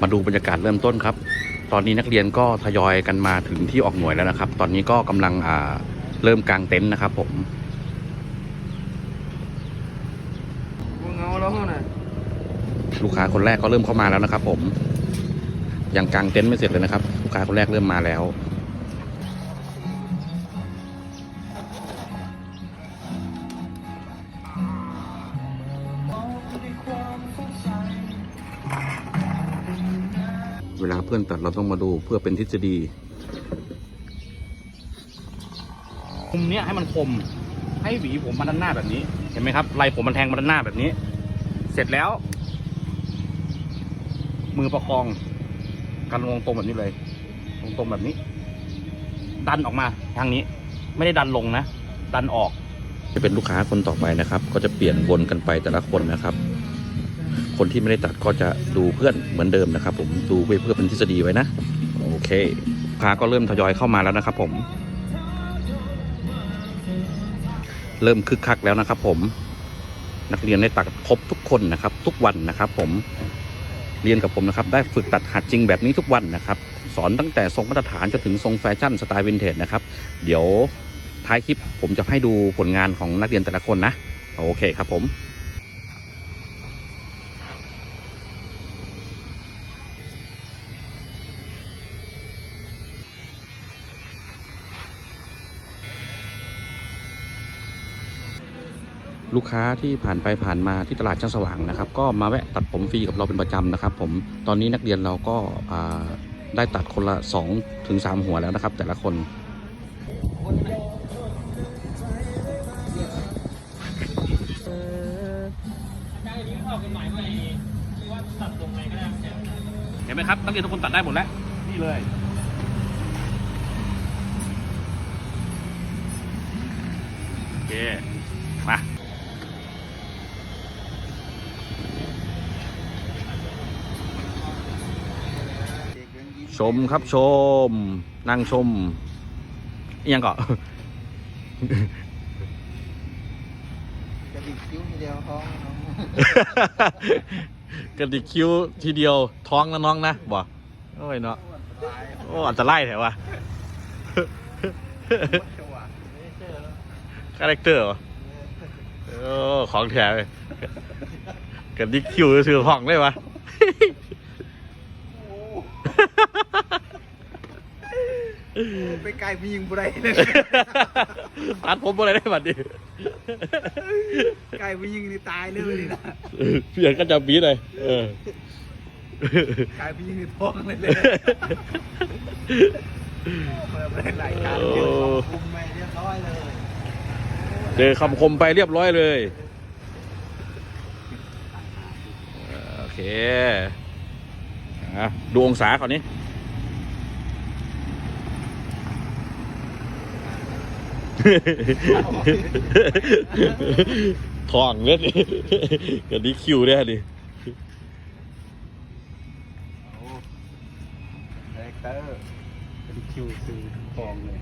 มาดูบรรยากาศเริ่มต้นครับ ตอนนี้นักเรียนก็ทยอยกันมาถึงที่ออกหน่วยแล้วนะครับ ตอนนี้ก็กำลังอ่าเริ่มกางเต็นท์นะครับผมเงาแล้วน่ะลูกค้าคนแรกก็เริ่มเข้ามาแล้วนะครับ ผมยังกางเต็นท์ไม่เสร็จเลยนะครับ ลูกค้าคนแรกเริ่มมาแล้ว เวลาเพื่อนตัดเราต้องมาดูเพื่อเป็นทฤษฎีมุมเนี้ยให้มันคม ให้หวีผมมาด้านหน้าแบบนี้ เห็นไหมครับไรผมมันแทงมาด้านหน้าแบบนี้ เสร็จแล้ว มือประคองกันวงตรงแบบนี้เลย ตรงตรงๆแบบนี้ ดันออกมาทางนี้ ไม่ได้ดันลงนะ ดันออก จะเป็นลูกค้าคนต่อไปนะครับ ก็จะเปลี่ยนวนกันไปแต่ละคนนะครับ คนที่ไม่ได้ตัดก็จะดูเพื่อนเหมือนเดิมนะครับ ผมดูไว้เพื่อเป็นทฤษฎีไว้นะ โอเคลูกค้าก็เริ่มทยอยเข้ามาแล้วนะครับ ผม เริ่มคึกคักแล้วนะครับ ผมนักเรียนได้ตัดครบทุกคนนะครับ ทุกวันนะครับ ผมเรียนกับผมนะครับ ได้ฝึกตัดหัดจริงแบบนี้ทุกวันนะครับ สอนตั้งแต่ทรงมาตรฐานจนถึงทรงแฟชั่นสไตล์วินเทจนะครับ เดี๋ยวท้ายคลิปผมจะให้ดูผลงานของนักเรียนแต่ละคนนะ โอเคครับผม ลูกค้าที่ผ่านไปผ่านมาที่ตลาดช่างสว่างนะครับ ก็มาแวะตัดผมฟรีกับเราเป็นประจำนะครับ ผมตอนนี้นักเรียนเราก็ได้ตัดคนละ2ถึง3หัวแล้วนะครับ แต่ละคนเห็นไหมครับนักเรียนทุกคนตัดได้หมดแล้ว นี่เลยโอเคมา ชมครับชม นั่งชมยังก่อกระดิกคิ้วทีเดียวท้องน้องกระดิกคิ้วทีเดียวท้องนะน้องนะบอกโอ้ยเนาะโอ้อันตรายแถวะจังหวะไม่เจอแล้วคาแรคเตอร์วะโอ้ของแถวเลยกระดิกคิ้วซื้อห้องเลยวะ ไปไกลมียิงบุไรเลยตัดผมอะไรได้บัดนี้ไกลมียิงนี่ตายเลยนี่นะเพียงก็จะบีดเลยเออไกลมียิงนี่ท้องเลยเลยเปิดเป็นรายการเจอคุมไปเรียบร้อยเลยเจอคำคมไปเรียบร้อยเลยโอเคอะดูองศาก่อนนี้ ทองเล็ดกันนี้คิวได้ดิคาแรคเตอร์เป็นคิวซื้อทองเลย